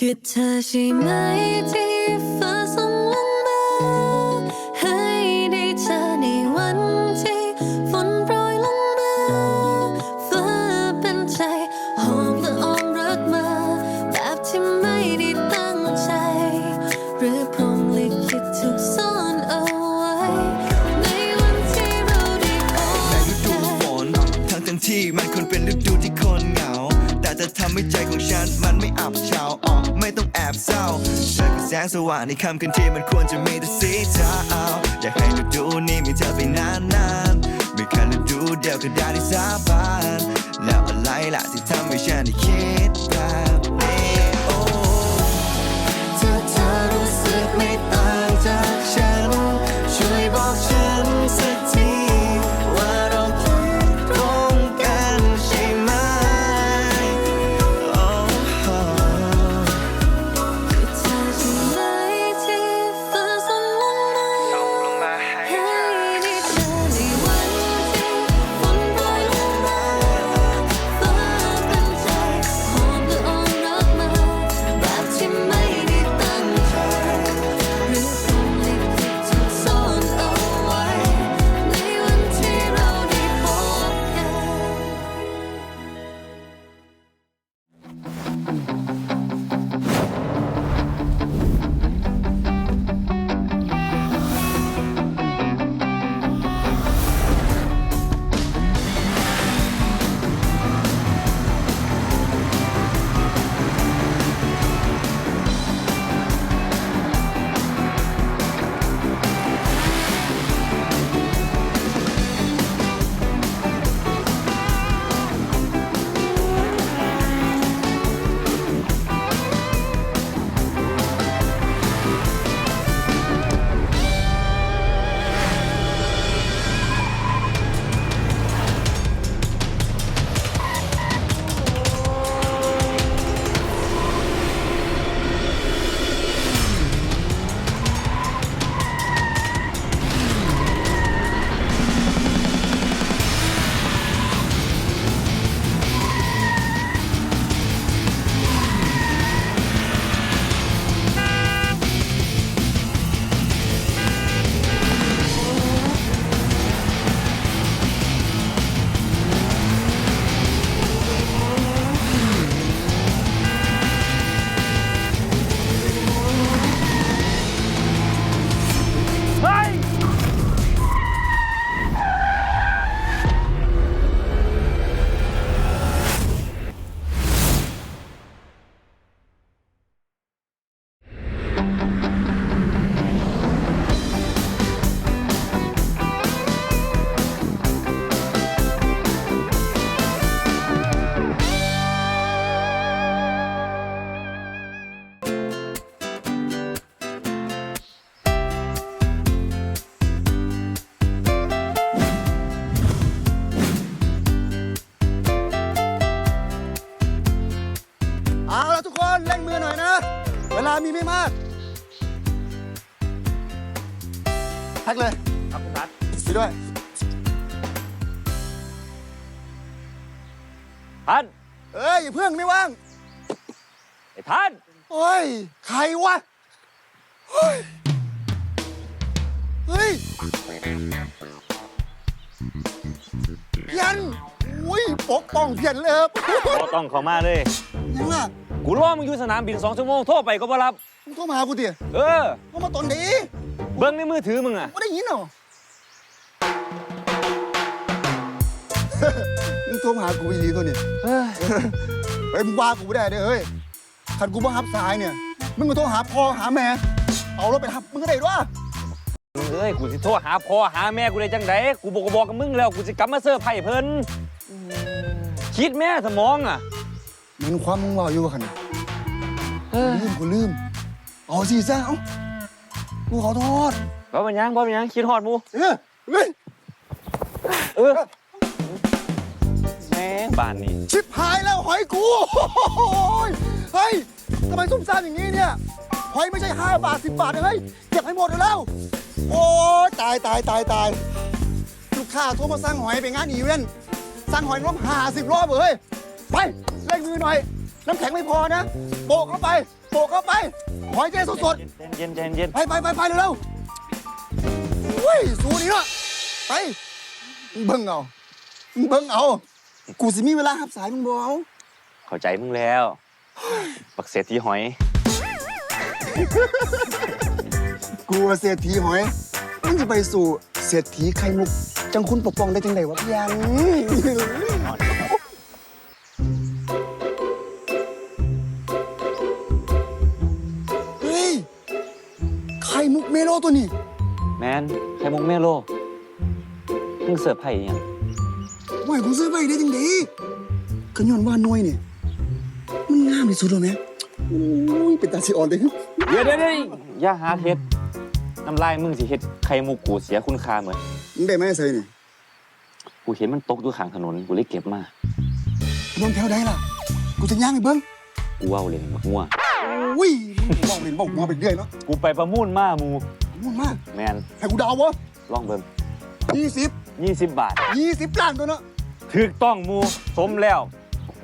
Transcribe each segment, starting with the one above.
คือเธอใช่ไหมที่ฟ้าส่งลงมา ให้ได้เจอในวันที่ฝนโปรยลงมาฟ้าเป็นใจหอมละอองรักมา แบบที่ไม่ได้ตั้งใจ หรือพรหมลิขิตถูกซ่อนเอาไว้ ในวันที่เราได้พบในฤดูฝนทั้งทั้งที่มันควรเป็นฤดูที่คนเหงา แต่จะทำให้ใจของฉัน แสงสว่างในค่ำคืนที่มันควรจะมีแต่สีเทาอยากให้ฤดูนี้มีเธอไปนานๆไม่แค่ฤดูเดียวก็ได้ที่สาบานแล้วอะไรล่ะที่ทำให้ฉันได้คิดแบบนี้ รวะ เฮ้ย เฮ้ย เพียนอุ้ยปกป้องเพียนเลยครับบ่ต้องเข้ามาเลย ยังล่ะกูรอมึงอยู่สนามบินสองชั่วโมงโทรไปก็บ่รับ มึงโทรมาหากูดิเออโทรมาตอนนี้เบิ้งในมือถือมึงอะ ไม่ได้ยินเหรอ มึงโทรมาหากูอีหลีตัวนี้ เฮ้ย เฮ้ยมึงว่ากูไม่ได้เด้อเฮ้ยขันกูบังคับสายเนี่ย มึงก็โทรหาพ่อหาแม่ เอารถไปทับมึงก็ได้ด้วยมึงเอ้ยกูสิโทรหาพ่อหาแม่กูได้จังไดกูบอกก็บอกกับมึงแล้วกูสิกลับมาเสิร์ฟไผ่เพิ่นคิดแม่สมองอะเหมือนความมึงว่าอยู่ขนาดเออลืมกูลืมเอาสิซะเอ้ากูขอโทษบ่เป็นหยังบ่เป็นหยังคิดฮอดหมูเออเฮ้ยเออแม่งบ้านนี้ ชิบหายแล้วหอยกูโอ้ยเฮ้ย ทำไมซุ่มซ่ามอย่างนี้เนี่ยหอยไม่ใช่ 5 บาท 10 บาทนะเฮ้ยเก็บให้หมดเลยแล้ว โอ้ยตายตายตายตายลูกค้าโทรมาสั่งหอยไปงานอีเวนต์สั่งหอยรอบห้าสิบรอบเลยไปเร่งมือหน่อย น้ำแข็งไม่พอนะโปะเข้าไปโปะเข้าไป หอยเจ๊สดเย็นเย็นเย็นๆไปไปไปไปเร็วๆเฮ้ยสูนี่ละไปมึงเบิ่งเอามึงเบิ่งเอา กูสิมีเวลาหับสายมึงบ่เอาเข้าใจมึงแล้ว บักเศรษฐีหอยกูว่าเศรษฐีหอยมึงจะไปสู่เศรษฐีไข่มุก จังคุณปกป้องได้จังไดวะพี่ยังเฮ้ยไข่มุกเมโลตัวนี้ แมนไข่มุกเมโลมึงเสิร์ฟไผ่อีหยัง ว่าให้กูซื้อไปได้จังไดก็ย้อนว่าน้อยเนี่ยมัน งามที่สุดแล้วแม่โอ้ยเป็นตาสิอ่อนเลยเดี๋ยวเดี๋ยวเดี๋ยวอย่าหาเฮ็ดน้ำลายมึงสิเฮ็ดไข่มุกกูเสียคุณค่าเหมือนมึงได้ไหมใส่นี่กูเห็นมันตกอยู่ข้างถนนกูเลยเก็บมานอนแถวใดล่ะ กูจะย่างไปเบิ้งกูเว้าเล่นบักงัวโอ้ยมึงบอกเล่นบอกมาไปเรื่อยเนาะกูไปประมูลมาหมูมุ่งมากแมนให้กูเดาวะลองเบิ่งยี่สิบ20บาทยี่สิบล้านตัวเนาะถูกต้องหมูสมแล้ว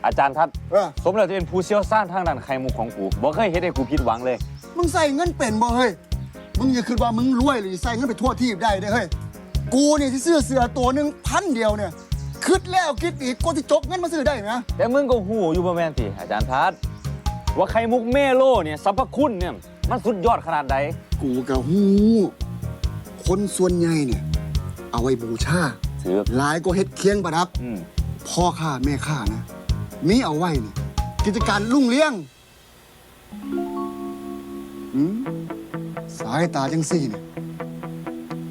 อาจารย์ทัดเออ สมแล้วที่เป็นผู้เชี่ยวชาญทางด้านไข่มุกของกูบ่เคยเฮ็ดให้กูผิดหวังเลย มึงใส่เงินเป็นบ่เฮ้ย มึงอย่าคิดว่ามึงรวยหรือใส่เงินไปทั่วที่ได้เด้อเฮ้ย กูเนี่ยที่ซื้อเสือตัวหนึ่งพันเดียวเนี่ยคิดแล้วคิดอีกกูที่จกเงินมาซื้อได้ไหมแต่มึงก็หูอยู่บ่แม่นติอาจารย์ทัดว่าไข่มุกเมโลเนี่ยสรรพคุณเนี่ยมันสุดยอดขนาดใดกูกับหูคนส่วนใหญ่เนี่ย เอาไว้บูชา ถือหลายก็เฮ็ดเคียงประดับ อืมพ่อข้าแม่ข้านะ มีเอาไว้เนี่ยกิจการรุ่งเรืองอืมสายตาจังสี่เนี่ย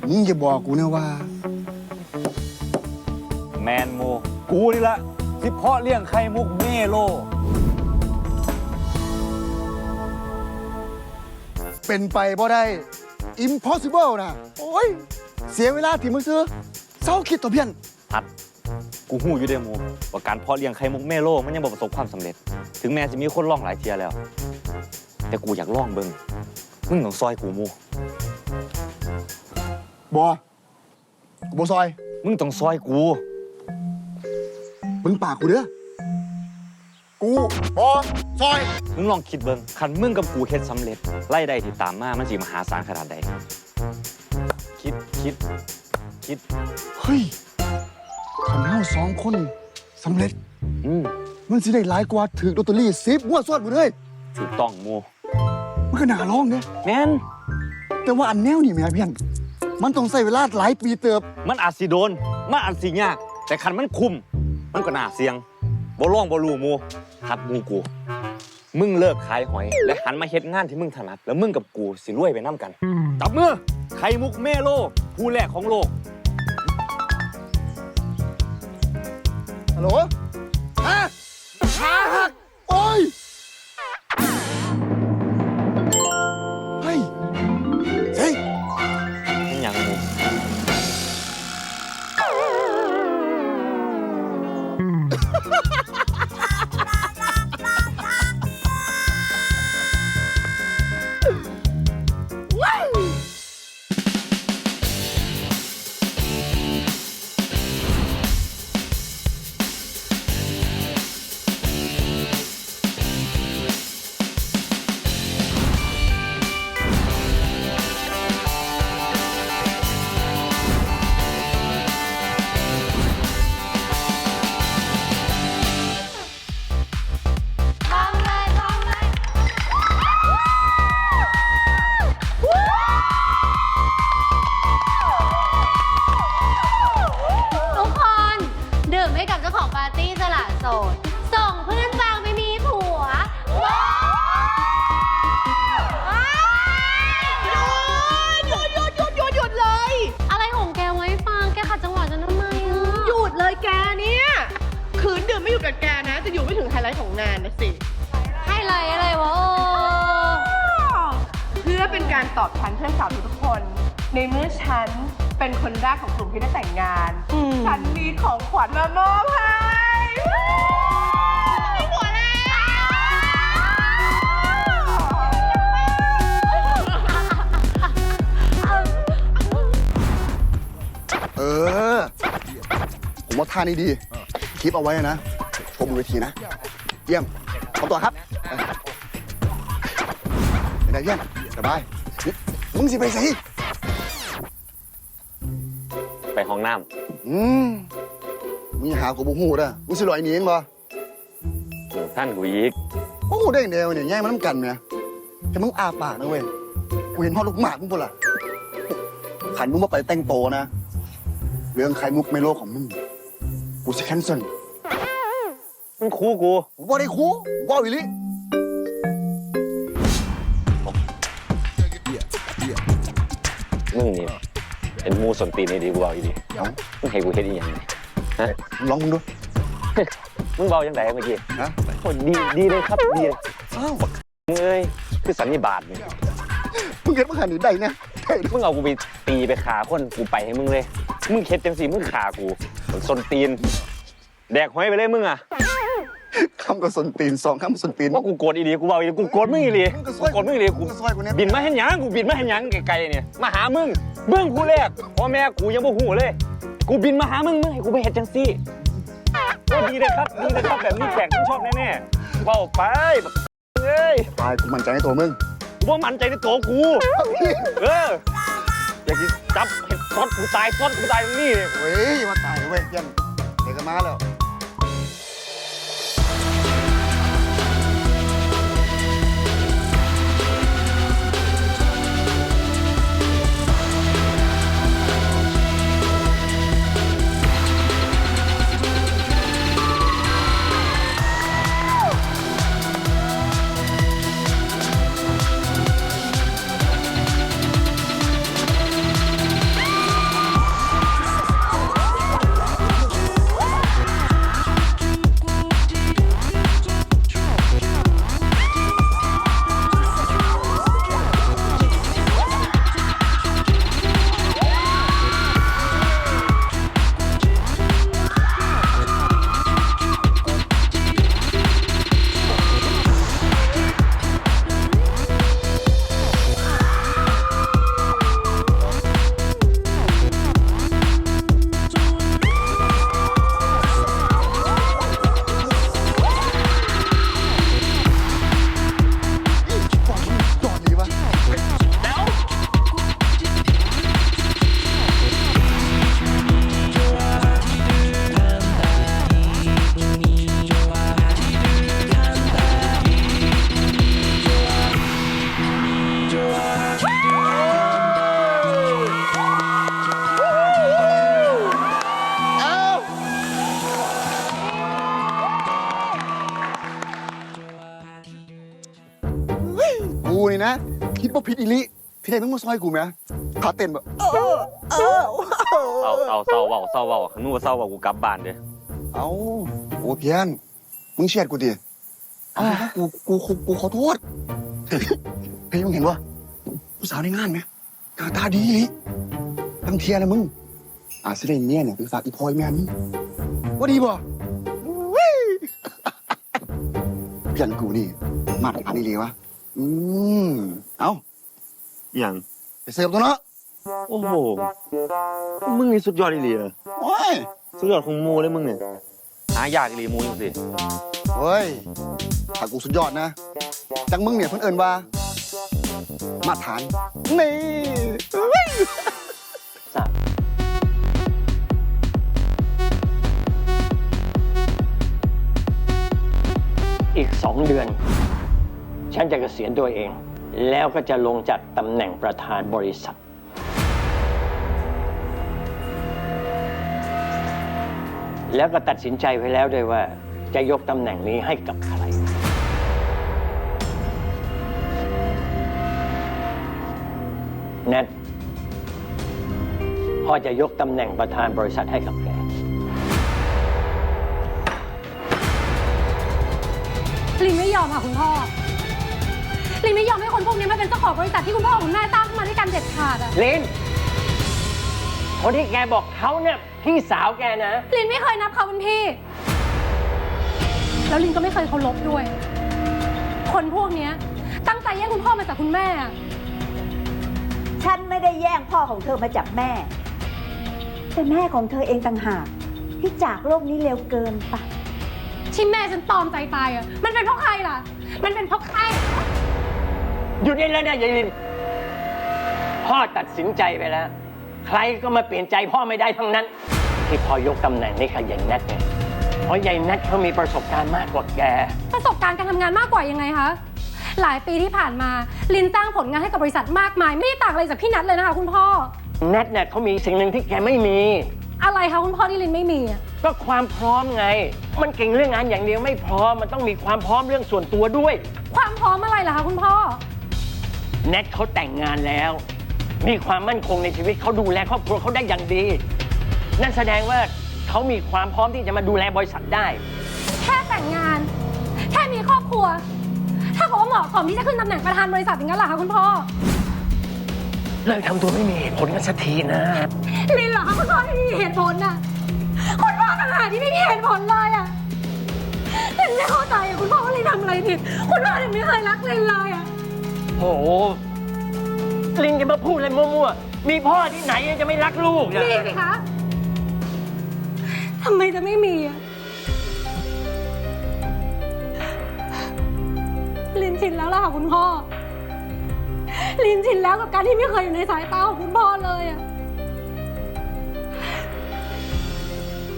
มึงอย่าบอกกูนะว่า แมนโมกูนี่ละที่เพาะเลี้ยงไข่มุกเมโล เป็นไปบ่ได้ impossible นะ โอ้ย เสียเวลาที่มึงซื้อเศร้าคิดตัวเพี้ยนทัด กูหูอยู่เด้หมูว่าการเพาะเลี้ยงไข่มุกเมโลมันยังบ่ประสบความสำเร็จ ถึงแม้จะมีคนลองหลายเทียแล้ว แต่กูอยากลองเบิ่งมึงต้องซอยกูหมู บอกูบซอย มึงต้องซอยกู มึงปากกูเด้อ กูบอซอย มึงลองคิดเบิ่งคันมึงกับกูเฮ็ดสำเร็จไล่ได้ที่ตามมามันสิมหาศาลขนาดใด คิดคิดคิด เฮ้ย ขันเฮาสองคนสำเร็จ อืมมันสิได้หลายกว่าถือลอตเตอรี่สิบงวดสวดหมดเลยถูกต้องหมูมันก็น่าร้องเนี่ยแม่นแต่ว่าอันแนวนี่แม่เพี้ยนมันต้องใช้เวลาหลายปีเติบ มันอาจสิโดนมันอาจสิยาก แต่คันมันคุม มันก็น่าเสี่ยงบ่ร้องบ่รู้หมูทัดหมูกู มึงเลิกขายหอย และหันมาเฮ็ดงานที่มึงถนัด แล้วมึงกับกูสิรวยไปน้ำกันจับมือไข่มุกเมโลผู้แรกของโลก ฮัลโหล การตอบแทนเพื่อนสาวทุกๆคน ในเมื่อฉันเป็นคนแรกของกลุ่มที่ได้แต่งงาน ฉันมีของขวัญมามอบให้มีผัวแล้วเออ ผมว่าท่านี้ดี คลิปเอาไว้นะ ชมบนเวทีนะ เยี่ยมขอตัวครับไปไหนเยี่ยมสบายนี่ มึงสิไปสิไปห้องน้อืมมึงอย่าหากูบุหูเด้อมึงสิลอยหนีเองบ่ำโอ้ท่านกูอีกโอ้ได้เดียวเนี่ยแย่งมันน้ำกันเนี่ยแต่มึงอาปากนะเว้ย กูเห็นพ่อลูกหมากมึงปุ่นละขันมึงมาไปแต่งโตนะ เรื่องไข่มุกเมโลของมึง กูจะแคนเซิลมึงคูกู กูบ่ได้คูกูบ่อีหลิ เป็นหมูสนตีนนี่ดีกูบอกอีดีเดี๋ยวมึงให้กูเฮ็ดอีหยังนี่ฮะลองมึงดูมึงเบาจังไดเมื่อกี้นะโอ้ดีดีเลยครับดีเลยอ้าวมึงเอ้ยคือสันนิบาตนี่มึงเห็นมึงหันหนีได้เนี่ยได้มึงเอากูไปตีไปขาคนกูไปให้มึงเลย มึงเฮ็ดจังสีมึงขากูสนตีน แดกห้อยไปเลยมึงอะคำกับสนตีนสองคำกับสนตีนว่ากูโกรธอีดีกูเบาอีดีกูโกรธมึงอีดีกูโกรธมึงอีดีกูมึงอยกูเนี่ยบินมาเห็นหยังกูบินมาเห็นหยังไกลๆเนี่ยมาหามึง มึงกูแรกพ่อแม่กูยังบ่หูเลย กูบินมาหามึงมึงให้กูไปเฮ็ดจังซี่โอ้ดีเลยครับดีเลยครับแบบนี้แขกมึงชอบแน่ๆเบาไปแบบเอ้ยตายกูมั่นใจในตัวมึงกูว่ามั่นใจในตัวกูเอออยากจะจับเห็ดซอดกูตายซอดกูตายตรงนี้เนี่ยเว้ยมาตายเว้ยเยี่ยมเด็กกันมาแล้ว คิดว่าผิดอีหลิที่ไหนมึงมาซอยกูไหมขาเต้นแบบเศร้าเศร้าเศร้าเบาเศร้าเบาขันมึงว่าเศร้าเบากูกลับบ้านเด้อเอาโอ้เพียนมึงเชียดกูดิเอากูกูกูกูขอโทษเฮ้ยมึงเห็นวะผู้สาวในงานไหมหน้าตาดีอีหลิทั้งเทียนะมึงอาจจะได้เมียเนี่ยไปฝากอีพลอยแม่มึงว่าดีบ่อุ้ยเพียนกูนี่มาตรฐานอีหลีวะอืมเอา อย่างไปเสิร์ฟตัวเนาะโอ้โห มึงนี่สุดยอดอีหลีเลยโอ้ยสุดยอดของหมูเลยมึงเนี่ยหายากอีหลีหมูจริงสิเฮ้ยถ้ากูสุดยอดนะ จังมึงเนี่ยเพิ่นเอินว่า มาตรฐาน นี่เฮ้ยอีกสองเดือน ฉันจะเกษียณตัวเอง แล้วก็จะลงจากตำแหน่งประธานบริษัท แล้วก็ตัดสินใจไว้แล้วด้วยว่า จะยกตำแหน่งนี้ให้กับใคร แนทพ่อจะยกตำแหน่งประธานบริษัทให้กับแกลินไม่ยอมค่ะคุณพ่อ ลินไม่ยอมให้คนพวกนี้มาเป็นเจ้าของบริษัทที่คุณพ่อกับคุณแม่ตั้งขึ้นมาด้วยกันเด็ดขาดอะลินคนที่แกบอกเขาเนี่ยพี่สาวแกนะ ลินไม่เคยนับเขาเป็นพี่ แล้วลินก็ไม่เคยเคารพด้วย คนพวกเนี้ย ตั้งใจแย่งคุณพ่อมาจากคุณแม่อะฉันไม่ได้แย่งพ่อของเธอมาจากแม่ แต่แม่ของเธอเองต่างหาก ที่จากโลกนี้เร็วเกินไป ที่แม่ฉันตอมใจตายอะมันเป็นเพราะใครล่ะ มันเป็นเพราะใคร หยุดได้แล้วนะยายลินพ่อตัดสินใจไปแล้ว ใครก็มาเปลี่ยนใจพ่อไม่ได้ทั้งนั้น ที่พ่อยกตำแหน่งให้กับยายแนทไงเพราะยายแนทเขามีประสบการณ์มากกว่าแก ประสบการณ์การทำงานมากกว่ายังไงคะ หลายปีที่ผ่านมา ลินสร้างผลงานให้กับบริษัทมากมาย ไม่ได้ต่างอะไรจากพี่นัทเลยนะคะคุณพ่อแนทเนี่ยเขามีสิ่งหนึ่งที่แกไม่มี อะไรคะคุณพ่อที่ลินไม่มีอะก็ความพร้อมไง มันเก่งเรื่องงานอย่างเดียวไม่พร้อมมันต้องมีความพร้อมเรื่องส่วนตัวด้วย ความพร้อมอะไรล่ะคะคุณพ่อ แนทเขาแต่งงานแล้ว มีความมั่นคงในชีวิตเขาดูแลครอบครัวเขาได้อย่างดี นั่นแสดงว่าเขามีความพร้อมที่จะมาดูแลบริษัทได้ แค่แต่งงาน แค่มีครอบครัว ถ้าเขาว่าเหมาะสมที่จะขึ้นตำแหน่งประธานบริษัทอย่างนั้นเหรอคะคุณพ่อเลิกทำตัวไม่มีเหตุผลกันสักทีนะ ลินเหรอคะคุณพ่อที่มีเหตุผลน่ะคุณพ่อต่างหากที่ไม่มีเหตุผลเลยอะลินไม่เข้าใจอะคุณพ่อว่าลินทำอะไรผิด คุณพ่อถึงไม่เคยรักลินเลยอะ โอ้โห ลิงจะมาพูดอะไรมั่วๆ มีพ่อที่ไหนจะไม่รักลูกอะมีสิคะทำไมจะไม่มีอะลินชินแล้วล่ะค่ะคุณพ่อ ลินชินแล้วกับการที่ไม่เคยอยู่ในสายตาของคุณพ่อเลยอะ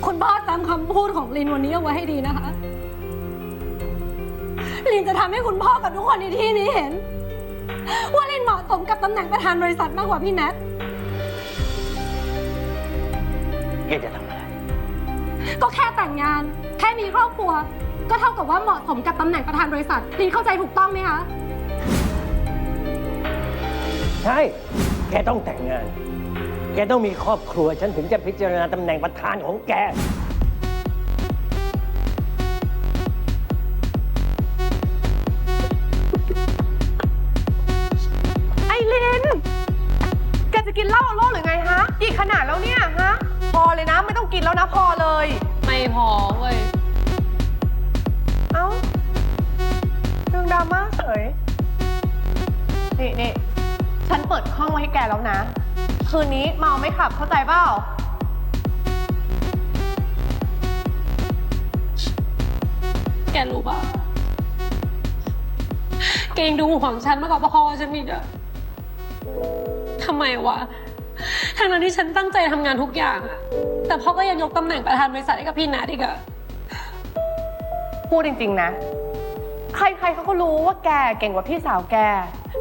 คุณพ่อจำคำพูดของลินวันนี้เอาไว้ให้ดีนะคะ ลินจะทำให้คุณพ่อกับทุกคนในที่นี้เห็น มาะสมกับตำแหน่งประธานบริษัทมากกว่าพี่แนทแกจะทำอะไร ก็แค่แต่งงาน แค่มีครอบครัว ก็เท่ากับว่าเหมาะสมกับตำแหน่งประธานบริษัทลินเข้าใจถูกต้องไหมคะ ใช่ แกต้องแต่งงาน แกต้องมีครอบครัว ฉันถึงจะพิจารณาตำแหน่งประธานของแก แกแล้วนะ คืนนี้เมาไม่ขับเข้าใจเปล่า แกรู้ป่ะแกยังดูห่วงฉันมากกว่าพ่อฉันอีกอะทำไมวะทั้งนั้นที่ฉันตั้งใจทำงานทุกอย่างอะแต่พ่อก็ยังยกตำแหน่งประธานบริษัทให้กับพี่นัทอีกอะพูดจริง ๆ นะ ใครๆเขาก็รู้ว่าแกเก่งกว่าพี่สาวแก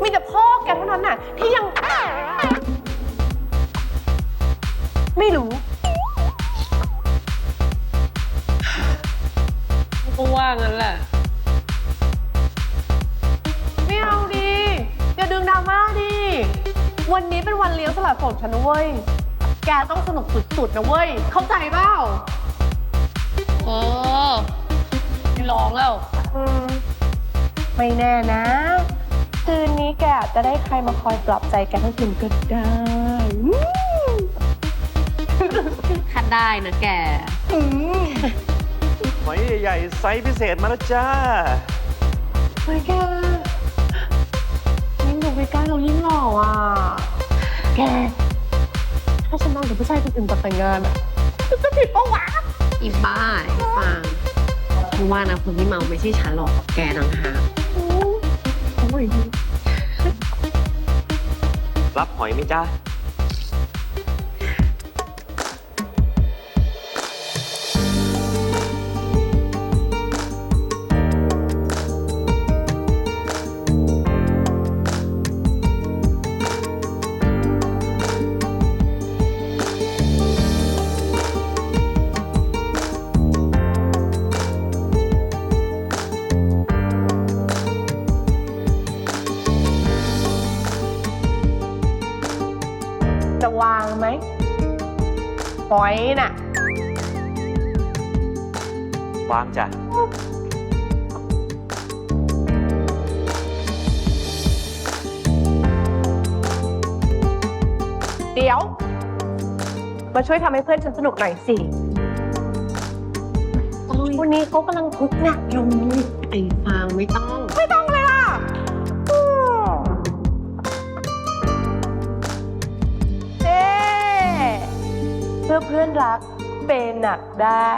มีแต่พ่อแกเท่านั้นน่ะที่ ฉันนะเว้ย แกต้องสนุกสุดๆนะเว้ย เข้าใจเปล่าเออไม่ร้องแล้ว อืมไม่แน่นะ คืนนี้แกอาจจะได้ใครมาคอยปลอบใจแกทั้งคืนก็ได้อืมถ้าได้นะแกหอยใหญ่ๆไซส์พิเศษมาแล้วจ้า เฮ้ยแกยิ่งดูใกล้ๆเรายิ่งหล่ออะ แก ถ้าฉันนอนกับผู้ชายคนอื่นก่อนแต่งงานอะจะผิดปะวะอีบ้าไอ้ฟางเพราะว่านะคนที่เมาไม่ใช่ฉันหรอกแกนังหากโอ้ย รับหอยไหมจ้าจะ น่ะวางจ้ะเดี๋ยว มาช่วยทำให้เพื่อนฉันสนุกหน่อยสิวันนี้เขากำลังทุกข์หนักอยู่ไอ้ฟางไม่ต้อง ไม่ต้อง เมื่อเพื่อนรักเป็นหนักได้